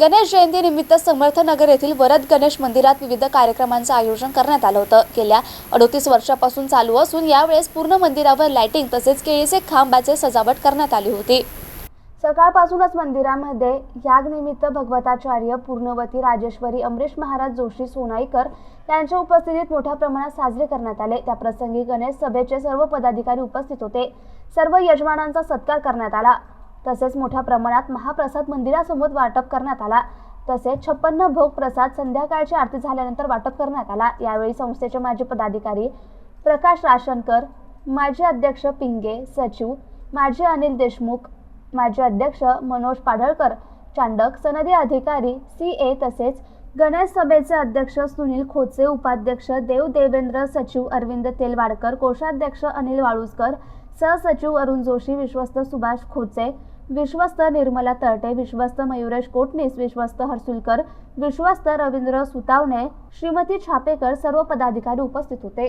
गणेश जयंतीनिमित्त समर्थ नगर येथील वरद गणेश मंदिरात विविध कार्यक्रमांचं आयोजन करण्यात आलं होतं. गेल्या अडोतीस वर्षापासून चालू असून यावेळेस पूर्ण मंदिरावर लाइटिंग तसेच केळीचे खांबाचे सजावट करण्यात आली होती. सकाळपासूनच मंदिरामध्ये यागनिमित्त भगवताचार्य पूर्णवती राजेश्वरी अमरीश महाराज जोशी सोनाईकर यांच्या उपस्थितीत मोठ्या प्रमाणात साजरे करण्यात आले. त्याप्रसंगी गणेश सभेचे सर्व पदाधिकारी उपस्थित होते. सर्व यजमानांचा सत्कार करण्यात आला. तसेच मोठ्या प्रमाणात महाप्रसाद मंदिरासमोर वाटप करण्यात आला. तसेच छप्पन्न भोग प्रसाद संध्याकाळची आरती झाल्यानंतर वाटप करण्यात आला. यावेळी संस्थेचे माजी पदाधिकारी प्रकाश राशनकर माजी अध्यक्ष पिंगे सचिव माजी अनिल देशमुख माजी अध्यक्ष मनोज पाडळकर चांडक सनदी अधिकारी सी ए तसेच गणेश सभेचे अध्यक्ष सुनील खोचे उपाध्यक्ष देव देवेंद्र सचिव अरविंद तेलवाडकर कोषाध्यक्ष अनिल वाळुसकर सहसचिव अरुण जोशी विश्वस्त सुभाष खोचे विश्वस्त निर्मला तरटे विश्वस्त मयुरेश कोटणीस विश्वस्त हर्सुलकर विश्वस्त रवींद्र सुतावणे श्रीमती छापेकर सर्व पदाधिकारी उपस्थित होते.